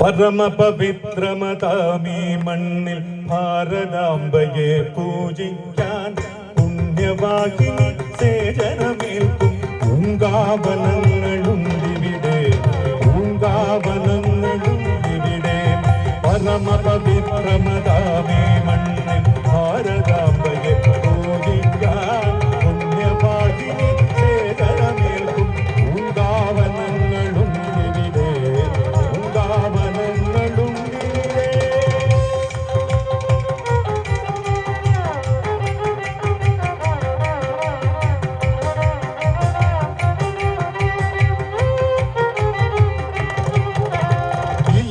പരമപവിത്രമതാമീ മണ്ണിൽ ഭാരതാംബയെ പൂജിക്കാൻ പുണ്യവാഹിനി സേചനമേൽക്കും. പൂങ്കാവനങ്ങളും ഇവിടെ പൂങ്കാവനങ്ങളും ഇവിടെ. പരമപവിത്രമതാമീ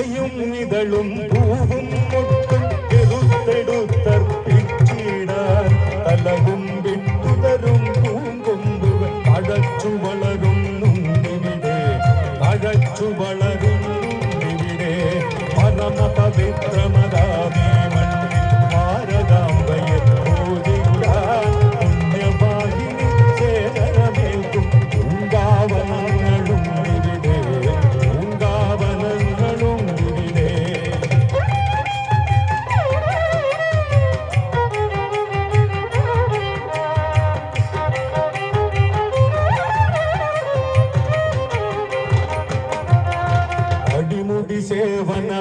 இலையும் இதழும் பூவும் மொட்டும் எழுத்தெடுத்தற்பிச்சிடார் தலகும் விட்டுதரும் பூங்கொம்பு அழச்சு வளரும் நுண்ணிவிடே அழச்சு வளரும் நுண்ணிவிடே. மனமத வித்ரமதா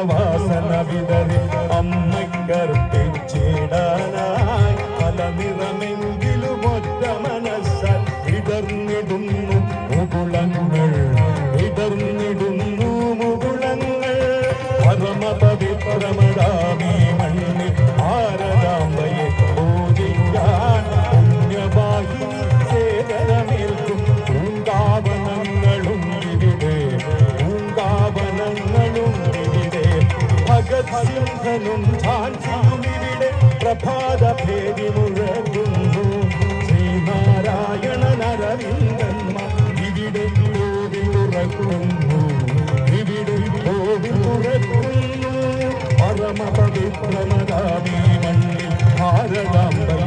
വാസന വിതറി അമ്മയ്ക്കർപ്പിച്ചിടാനായി ഝാൻസിയും ഇവിടെ പ്രഭാത ഭേദി മുഴക്കുന്നു ശ്രീനാരായണൻ അരവിന്ദന്മാർ ഇവിടെ കോവിൽ ഉറക്കുന്നു ഇവിടെ കോവിൽ ഉറക്കുന്നു പരമപവിത്രമതാമീ മണ്ണിൽ ഭാരതാംബയെ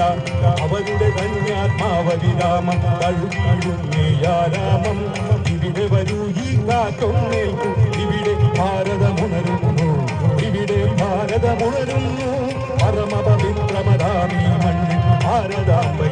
അവരുടെ ധന്യാത്മാവലിരാമം തഴുകിടുന്നേയാരാമം ഇവിടെ വരൂ ഈ കാറ്റൊന്നേൽക്കൂ ഇവിടെ ഭാരതമുണരുന്നു. ഇവിടെ ഭാരതമുണരുന്നു. പരമപവിത്രമതാമീ മണ്ണിൽ ഭാരതാംബയെ